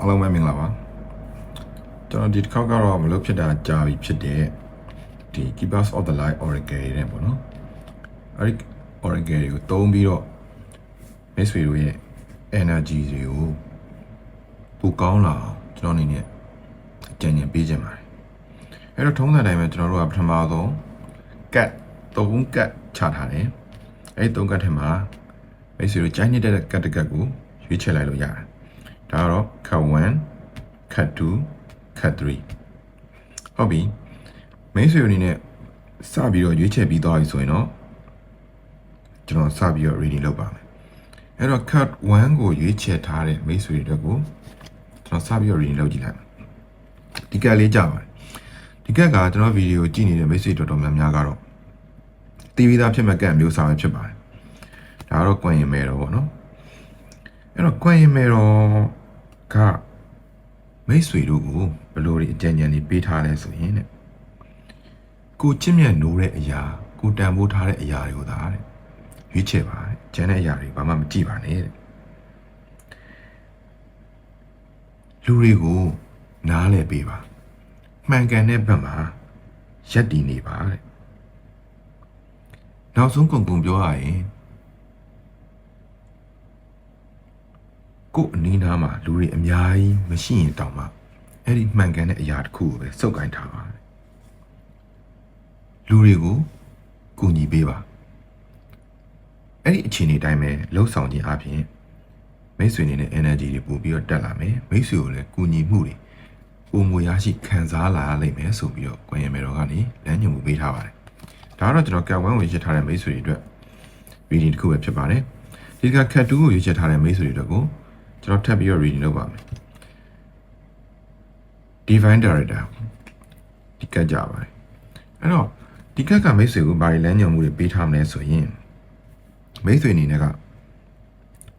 အားလုံးပဲမင်္ဂလာပါကျွန်တော်ဒီတစ်ခေါက်ကတော့မလုပ်ဖြစ်တာကြာပြီဖြစ်တဲ့ဒီ Keepers of the Light Oracle တွေနဲ့ပေါ့နော်အဲဒီ Oracle တွေကိုတုံးပြီးတော့မိတ်ဆွေတို့ရဲ့ energy တွေကိုပိုကောင်းလာအောင်ကျွန်တော်အနေနဲ့အကြံဉာဏ်ပေးခြင်းပါတယ်အဲ့တော့ထုံးစံတိုင်းပဲကျွန်တော်တို့ကပထမဆုံး cat သုံး cat ချထားတယ်အဲ့ဒီသုံး cat ထဲမှာမိတ်ဆွေတို့ကြိုင်းနေတဲ့ cat တစ် cat ကိုရွေးချယ်လိုက်လို့ရတယ် ဒါကတော့ cat 1 cat 2 cat 3ဟုတ်ပြီမိတ်ဆွေအနေနဲ့စပြီးတော့ရွေးချယ်ပြီးသွားပြီဆိုရင်တော့ကျွန်တော်စပြီးတော့ reading လုပ်ပါမယ်အဲ့တော့ cat 1ကိုရွေးချယ်ထားတဲ့မိတ်ဆွေတွေအတွက်ကိုကျွန်တော်စပြီးတော့ reading လုပ်ကြည့်လိုက်မယ်ဒီ cat လေးကြပါတယ်ဒီ cat ကကျွန်တော်ဗီဒီယိုကြည့်နေတဲ့မိတ်ဆွေတော်တော်များများကတော့တီးပြီးသားဖြစ်မဲ့ cat မျိုးစားပဲဖြစ်ပါတယ်ဒါကတော့ကွန်ရင်မဲတော့ဗောနော် အဲ့တော့ကွန်ရင်မဲတော့ကမိတ်ဆွေတို့ကိုဘယ်လိုဒီအကြံဉာဏ်တွေပေးထားလဲဆိုရင်တဲ့ကိုချစ်မြတ်နိုးတဲ့အရာကိုတန်ဖိုးထားတဲ့အရာတွေကိုသာတဲ့ရွေးချယ်ပါတဲ့ကျန်တဲ့အရာတွေဘာမှမကြည့်ပါနဲ့တဲ့လူတွေကိုနားလည်ပေးပါမှန်ကန်တဲ့ဘက်မှာရက်တည်နေပါတဲ့နောက်ဆုံးကုန်ကုန်ပြောရရင် ကို့အနီးနားမှာလူတွေအများကြီးမရှိရင်တောင်မှအဲ့ဒီမှန်ကန်တဲ့အရာတစ်ခုကိုပဲစုပ်ကိုင်ထားပါတဲ့လူတွေကိုကူညီပေးပါအဲ့ဒီအခြေအနေတိုင်းပဲလှုပ်ဆောင်ခြင်းအပြင်မိတ်ဆွေနေနဲ့ energy တွေပို့ပြီးတော့တက်လာမယ်မိတ်ဆွေကိုလည်းကူညီမှုတွေပုံမူရရှိခံစားလာရလိမ့်မယ်ဆိုပြီးတော့ကွန်ရင်မေတော်ကနေလမ်းညွှန်မှုပေးထားပါတယ်ဒါကတော့ကျွန်တော်ကက်ဝမ်ကိုရွေးချယ်ထားတဲ့မိတ်ဆွေတွေအတွက် reading တစ်ခုပဲဖြစ်ပါတယ်ဒီကခက်တူးကိုရွေးချယ်ထားတဲ့မိတ်ဆွေတွေအတွက်ကို ကျွန်တော်ထပ်ပြီးတော့ reading လုပ်ပါမယ် divine director ဒီကက်ကြပါတယ်အဲ့တော့ဒီကက်ကမိတ်ဆွေကိုဘာတွေလမ်းညွှန်မှုတွေပေးထားမလဲဆိုရင်မိတ်ဆွေအနေနဲ့က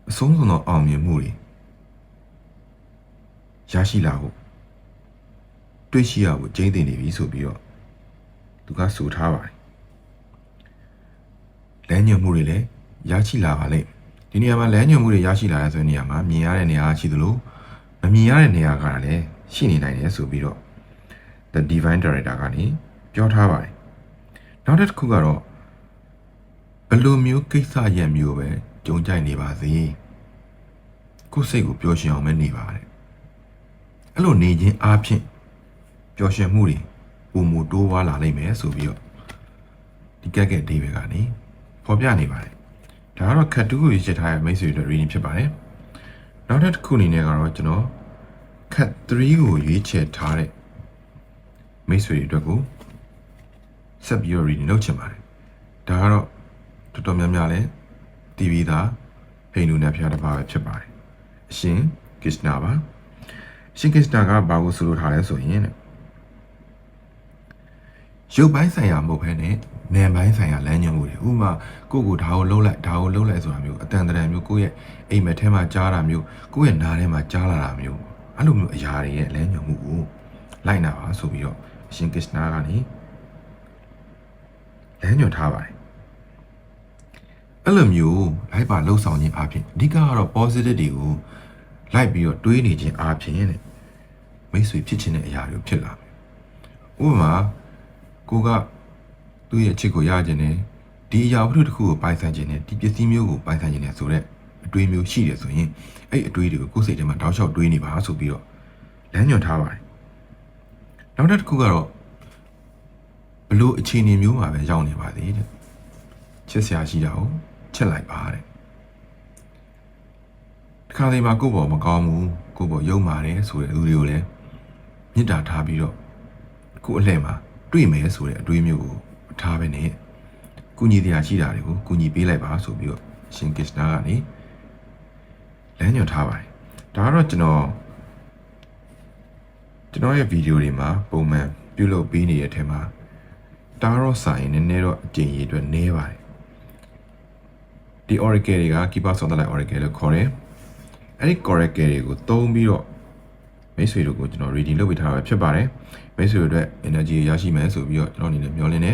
အဆုံးစွန်သောအောင်မြင်မှုတွေရရှိလာဖို့တွေ့ရှိရဖို့ကျင်းတင်နေပြီဆိုပြီးတော့သူကဆိုထားပါတယ်လမ်းညွှန်မှုတွေလည်းရရှိလာပါလိမ့် ဒီနေရာမှာလမ်းညွှန်မှုတွေရရှိလာတဲ့ဆိုတဲ့နေရာမှာမြင်ရတဲ့နေရာရှိသလိုမမြင်ရတဲ့နေရာကလည်းရှိနေနိုင်တယ်ဆိုပြီးတော့ the divine director ကနေပြောထားပါတယ်နောက်တစ်ခုကတော့ဘယ်လိုမျိုးကိစ္စရပ်မျိုးပဲကြုံကြိုက်နေပါစေကိုယ်စိတ်ကိုပျော်ရွှင်အောင်ပဲနေပါတယ်အဲ့လိုနေခြင်းအားဖြင့်ပျော်ရွှင်မှုတွေပုံမူတိုးွားလာနိုင်မယ်ဆိုပြီးတော့ဒီကက်ကက်ဒေးဗစ်ကနေဖော်ပြနေပါတယ် ဒါကတော့ခတ်တူးကိုရေးချက်ထားတဲ့မိတ်ဆွေတွေ reading ဖြစ်ပါတယ်နောက်တစ်ခုအနေနဲ့ကတော့ကျွန်တော်ခတ်3ကိုရွေးချယ်ထားတဲ့မိတ်ဆွေတွေအတွက်ကိုဆက်ပြီးတော့ reading လုပ်ချင်ပါတယ်ဒါကတော့တော်တော်များများလဲတီးပြီးသားဟိန္ဒူနဲ့ဖျားတစ်ပါးပဲဖြစ်ပါတယ်အရှင်ကိစ္စနာပါအရှင်ကိစ္စနာကဘာကိုဆိုလိုထားလဲဆိုရင်တဲ့ရုပ်ပိုင်းဆိုင်ရာမဟုတ်ဘဲနဲ့ နာမ်ပိုင်းဆိုင်ရာလမ်းညွှန်မှုတွေဥပမာကိုယ့်ကိုဒါကိုလှုပ်လိုက်ဒါကိုလှုပ်လိုက်ဆိုတာမျိုးအတန်တရံမျိုးကိုယ့်ရဲ့အိမ်မက်ထဲမှာကြားတာမျိုးကိုယ့်ရဲ့နားထဲမှာကြားလာတာမျိုးအဲ့လိုမျိုးအရာတွေရဲ့လမ်းညွှန်မှုကိုလိုက်နာပါဆိုပြီးတော့အရှင်ကိစ္စနာကနေလမ်းညွှန်ထားပါတယ်အဲ့လိုမျိုးလိုက်ပါလှုပ်ဆောင်ခြင်းအပြင်အဓိကကတော့ positive တွေကိုလိုက်ပြီးတော့တွေးနေခြင်းအပြင်တဲ့မိတ်ဆွေဖြစ်ခြင်းတဲ့အရာတွေဖြစ်လာမယ်ဥပမာကိုက သူ့ရဲ့အချစ်ကိုရခြင်းနဲ့ဒီအရာဝတ္ထုတစ်ခုကိုပိုင်ဆိုင်ခြင်းနဲ့ဒီပစ္စည်းမျိုးကိုပိုင်ဆိုင်ခြင်းနဲ့ဆိုတော့အတွေးမျိုးရှိတယ်ဆိုရင်အဲ့အတွေးတွေကိုကိုယ်စိတ်ထဲမှာတောက်လျှောက်တွေးနေပါဆိုပြီးတော့လမ်းညွှန်ထားပါတယ်နောက်တစ်ခုကတော့ဘလို့အခြေအနေမျိုးမှာပဲရောက်နေပါသေးတဲ့ချစ်စရာရှိတာကိုချက်လိုက်ပါတဲ့တခါလေမှာကိုယ့်ဘောမကောင်းဘူးကိုယ့်ဘောယုံပါတယ်ဆိုတဲ့လူတွေကိုလည်းမေတ္တာထားပြီးတော့ကိုယ့်အလှည့်မှာတွေ့မယ်ဆိုတဲ့အတွေးမျိုးကိုမ ထားပဲနဲ့ကုညီတရားရှိတာတွေကိုကုညီပေးလိုက်ပါဆိုပြီးတော့ရှင်ကစ္စနာကနေလမ်းညွှန်ထားပါတယ်ဒါကတော့ကျွန်တော်ကျွန်တော်ရဲ့ဗီဒီယိုတွေမှာပုံမှန်ပြုလုပ်ပေးနေတဲ့အထက်မှာတားတော့ဆိုင်နည်းနည်းတော့အကျင့်ရည်အတွက်နည်းပါတယ်ဒီ oracle တွေက keeper of the light oracle လို့ခေါ်တယ်အဲ့ဒီ oracle တွေကိုသုံးပြီးတော့မိတ်ဆွေတို့ကိုကျွန်တော် reading လုပ်ပေးထားတာဖြစ်ပါတယ်မိတ်ဆွေတို့အတွက် energy ရရှိမယ်ဆိုပြီးတော့ကျွန်တော်အနေနဲ့မျှော်လင့်နေ